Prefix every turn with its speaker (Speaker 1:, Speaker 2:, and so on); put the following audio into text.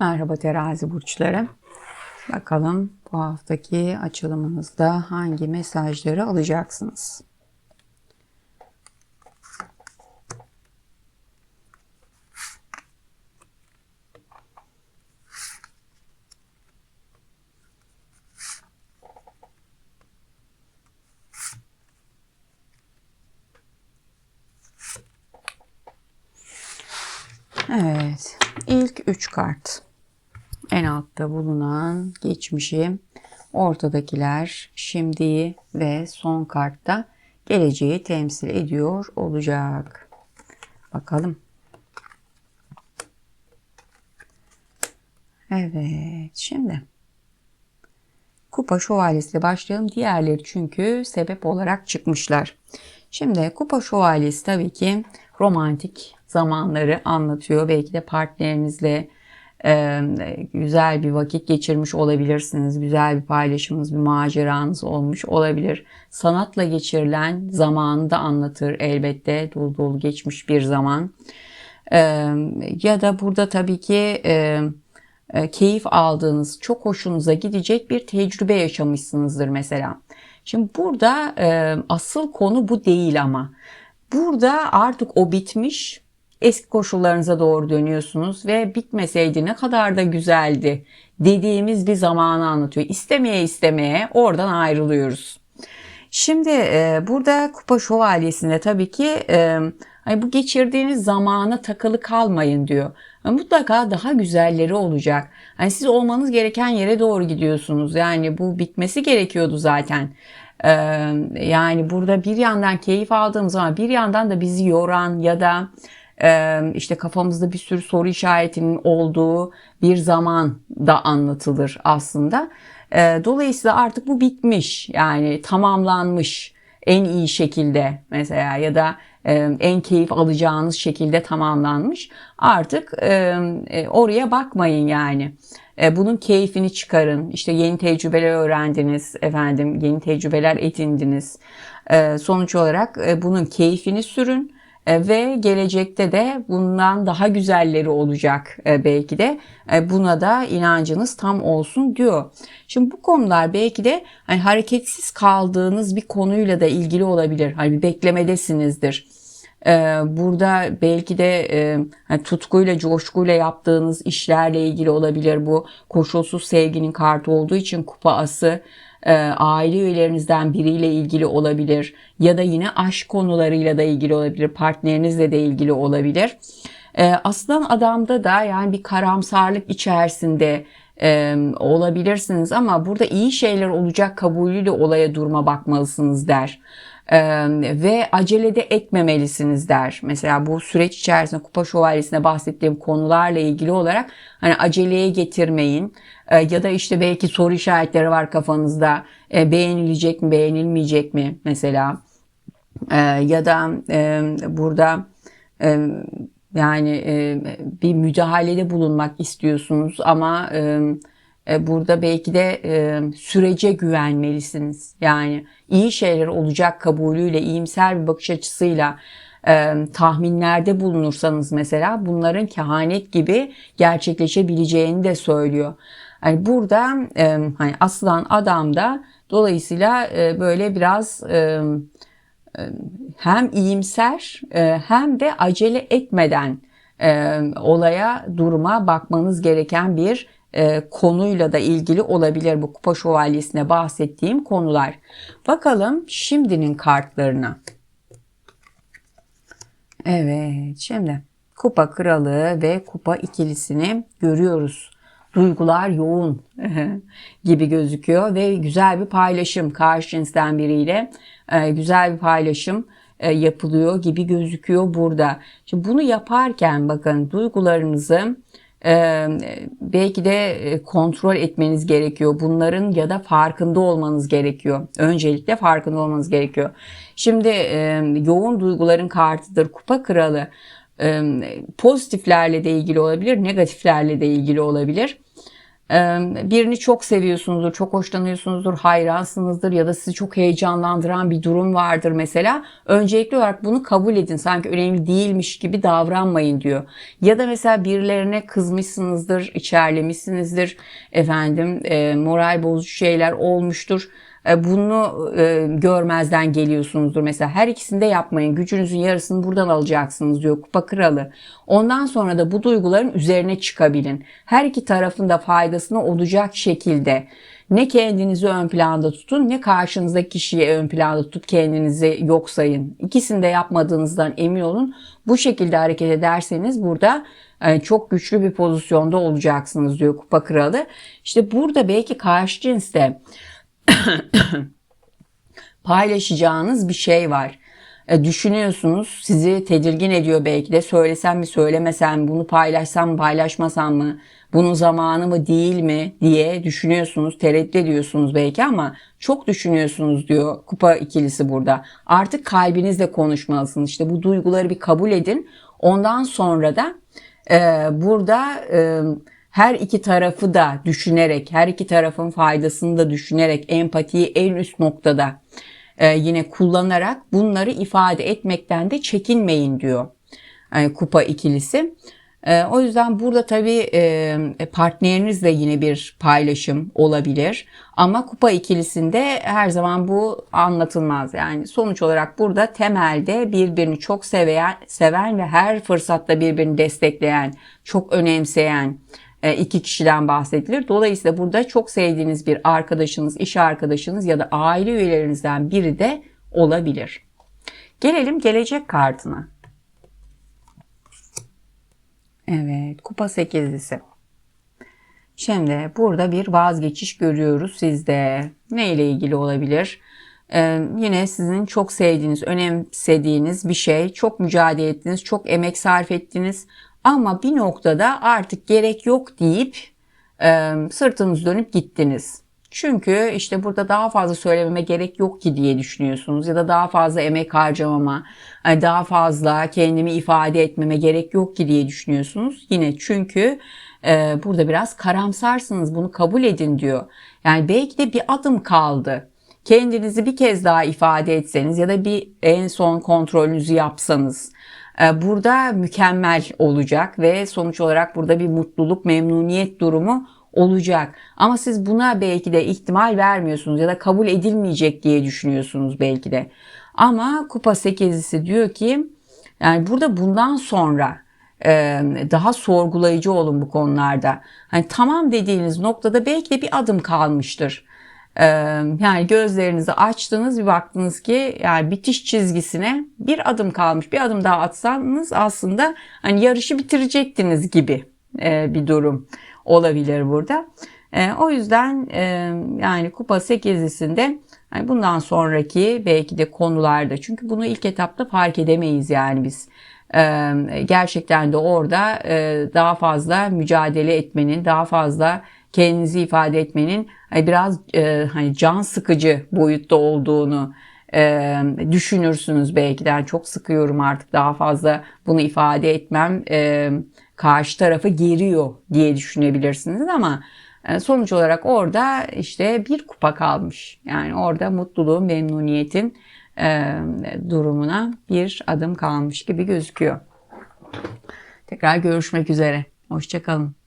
Speaker 1: Merhaba terazi burçları. Bakalım bu haftaki açılımınızda hangi mesajları alacaksınız? Evet. ilk üç kart. En altta bulunan geçmişi, ortadakiler şimdiyi ve son kartta geleceği temsil ediyor olacak. Bakalım. Evet, şimdi Kupa Şövalyesi'yle başlayalım. Diğerleri çünkü sebep olarak çıkmışlar. Şimdi Kupa Şövalyesi tabii ki romantik zamanları anlatıyor. Belki de partnerinizle güzel bir vakit geçirmiş olabilirsiniz. Güzel bir paylaşımınız, bir maceranız olmuş olabilir. Sanatla geçirilen zamanı da anlatır elbette. Dolu dolu geçmiş bir zaman. Ya da burada tabii ki e, keyif aldığınız, çok hoşunuza gidecek bir tecrübe yaşamışsınızdır mesela. Şimdi burada asıl konu bu değil ama. Burada artık o bitmiş, eski koşullarınıza doğru dönüyorsunuz ve bitmeseydi ne kadar da güzeldi dediğimiz bir zamanı anlatıyor. İstemeye istemeye oradan ayrılıyoruz. Şimdi e, burada Kupa Şövalyesi'nde tabii ki e, hani bu geçirdiğiniz zamana takılı kalmayın diyor. Mutlaka daha güzelleri olacak. Hani siz olmanız gereken yere doğru gidiyorsunuz. Yani bu bitmesi gerekiyordu zaten. Ee, yani burada bir yandan keyif aldığımız zaman bir yandan da bizi yoran ya da işte kafamızda bir sürü soru işaretinin olduğu bir zaman da anlatılır aslında. E, dolayısıyla artık bu bitmiş yani tamamlanmış en iyi şekilde mesela ya da e, en keyif alacağınız şekilde tamamlanmış. Artık e, e, oraya bakmayın yani. Bunun keyfini çıkarın. İşte yeni tecrübeler öğrendiniz efendim, yeni tecrübeler edindiniz. Sonuç olarak bunun keyfini sürün ve gelecekte de bundan daha güzelleri olacak belki de buna da inancınız tam olsun diyor. Şimdi bu konular belki de hani hareketsiz kaldığınız bir konuyla da ilgili olabilir. Hani beklemedesinizdir. Burada belki de hani tutkuyla, coşkuyla yaptığınız işlerle ilgili olabilir. Bu koşulsuz sevginin kartı olduğu için kupa ası aile üyelerinizden biriyle ilgili olabilir ya da yine aşk konularıyla da ilgili olabilir, partnerinizle de ilgili olabilir. Aslan adamda da yani bir karamsarlık içerisinde olabilirsiniz ama burada iyi şeyler olacak kabulüyle olaya durma bakmalısınız der ve acelede etmemelisiniz der. Mesela bu süreç içerisinde Kupa Şövalyesi'nde bahsettiğim konularla ilgili olarak hani aceleye getirmeyin ya da işte belki soru işaretleri var kafanızda beğenilecek mi beğenilmeyecek mi mesela ya da burada yani bir müdahalede bulunmak istiyorsunuz ama e, burada belki de e, sürece güvenmelisiniz. Yani iyi şeyler olacak kabulüyle, iyimser bir bakış açısıyla e, tahminlerde bulunursanız mesela bunların kehanet gibi gerçekleşebileceğini de söylüyor. Yani burada hani aslan adam da dolayısıyla böyle biraz hem iyimser hem de acele etmeden olaya duruma bakmanız gereken bir e, konuyla da ilgili olabilir bu kupa şövalyesine bahsettiğim konular. Bakalım şimdinin kartlarına. Evet şimdi kupa kralı ve kupa ikilisini görüyoruz. Duygular yoğun gibi gözüküyor ve güzel bir paylaşım karşı cinsten biriyle e, güzel bir paylaşım e, yapılıyor gibi gözüküyor burada. Şimdi bunu yaparken bakın duygularınızı ee, belki de kontrol etmeniz gerekiyor. Bunların ya da farkında olmanız gerekiyor. Öncelikle farkında olmanız gerekiyor. Şimdi e, yoğun duyguların kartıdır. Kupa kralı e, pozitiflerle de ilgili olabilir, negatiflerle de ilgili olabilir. Birini çok seviyorsunuzdur, çok hoşlanıyorsunuzdur, hayransınızdır ya da sizi çok heyecanlandıran bir durum vardır mesela. Öncelikli olarak bunu kabul edin. Sanki önemli değilmiş gibi davranmayın diyor. Ya da mesela birilerine kızmışsınızdır, içerlemişsinizdir. Efendim e, moral bozucu şeyler olmuştur. E, bunu e, görmezden geliyorsunuzdur. Mesela her ikisini de yapmayın. Gücünüzün yarısını buradan alacaksınız diyor kupa kralı. Ondan sonra da bu duyguların üzerine çıkabilin. Her iki tarafın da faydasına olacak şekilde ne kendinizi ön planda tutun ne karşınızdaki kişiyi ön planda tutup kendinizi yok sayın. İkisini de yapmadığınızdan emin olun. Bu şekilde hareket ederseniz burada e, çok güçlü bir pozisyonda olacaksınız diyor kupa kralı. İşte burada belki karşı cinste paylaşacağınız bir şey var. E, düşünüyorsunuz sizi tedirgin ediyor belki de söylesem mi söylemesem bunu paylaşsam mı paylaşmasam mı bunun zamanı mı değil mi diye düşünüyorsunuz tereddüt ediyorsunuz belki ama çok düşünüyorsunuz diyor kupa ikilisi burada. Artık kalbinizle konuşmalısınız işte bu duyguları bir kabul edin ondan sonra da e, burada e, her iki tarafı da düşünerek, her iki tarafın faydasını da düşünerek empatiyi en üst noktada e, yine kullanarak bunları ifade etmekten de çekinmeyin diyor e, kupa ikilisi. E, o yüzden burada tabii e, partnerinizle yine bir paylaşım olabilir. Ama kupa ikilisinde her zaman bu anlatılmaz. Yani sonuç olarak burada temelde birbirini çok seven, seven ve her fırsatta birbirini destekleyen, çok önemseyen, iki kişiden bahsedilir. Dolayısıyla burada çok sevdiğiniz bir arkadaşınız, iş arkadaşınız ya da aile üyelerinizden biri de olabilir. Gelelim gelecek kartına. Evet, kupa sekizlisi. Şimdi burada bir vazgeçiş görüyoruz sizde. Ne ile ilgili olabilir? Ee, yine sizin çok sevdiğiniz, önemsediğiniz bir şey. Çok mücadele ettiniz, çok emek sarf ettiniz. Ama bir noktada artık gerek yok deyip e, sırtınız dönüp gittiniz. Çünkü işte burada daha fazla söylememe gerek yok ki diye düşünüyorsunuz ya da daha fazla emek harcamama, e, daha fazla kendimi ifade etmeme gerek yok ki diye düşünüyorsunuz. Yine çünkü e, burada biraz karamsarsınız bunu kabul edin diyor. Yani belki de bir adım kaldı. Kendinizi bir kez daha ifade etseniz ya da bir en son kontrolünüzü yapsanız burada mükemmel olacak ve sonuç olarak burada bir mutluluk, memnuniyet durumu olacak. Ama siz buna belki de ihtimal vermiyorsunuz ya da kabul edilmeyecek diye düşünüyorsunuz belki de. Ama kupa sekizisi diyor ki yani burada bundan sonra e, daha sorgulayıcı olun bu konularda. Hani tamam dediğiniz noktada belki de bir adım kalmıştır. Yani gözlerinizi açtınız bir baktınız ki yani bitiş çizgisine bir adım kalmış. Bir adım daha atsanız aslında hani yarışı bitirecektiniz gibi bir durum olabilir burada. O yüzden yani kupa sekizlisinde yani bundan sonraki belki de konularda çünkü bunu ilk etapta fark edemeyiz yani biz. Gerçekten de orada daha fazla mücadele etmenin, daha fazla kendinizi ifade etmenin biraz e, hani can sıkıcı boyutta olduğunu e, düşünürsünüz belki de yani çok sıkıyorum artık daha fazla bunu ifade etmem e, karşı tarafı geriyor diye düşünebilirsiniz ama e, sonuç olarak orada işte bir kupa kalmış yani orada mutluluğun memnuniyetin e, durumuna bir adım kalmış gibi gözüküyor. Tekrar görüşmek üzere. Hoşçakalın.